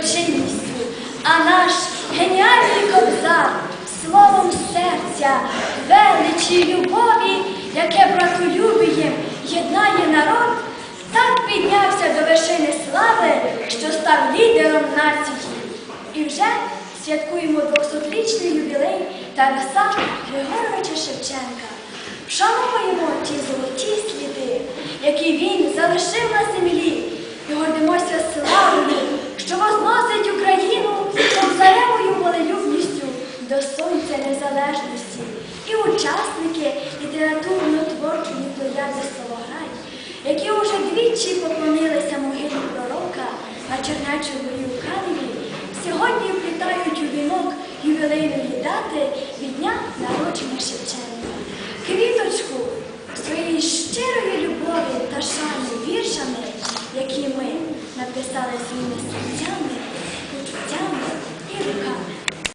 доброчинністю, а наш геніальний кобзар словом серця, величі любові, яке братолюбієм єднає народ, так піднявся до вершини слави, що став лідером нації. І вже святкуємо 200-річний ювілей Тараса Григоровича Шевченка. Вшановуємо ті золоті сліди, які він залишив учасники літературно-творчої плеяди Словограй, які уже двічі поклонилися могилі пророка на Чернечому у Каневі, сьогодні вплітають у вінок ювілейної дати від дня народження Шевченка. Квіточку своєї щирої любові та шани віршами, які ми написали свій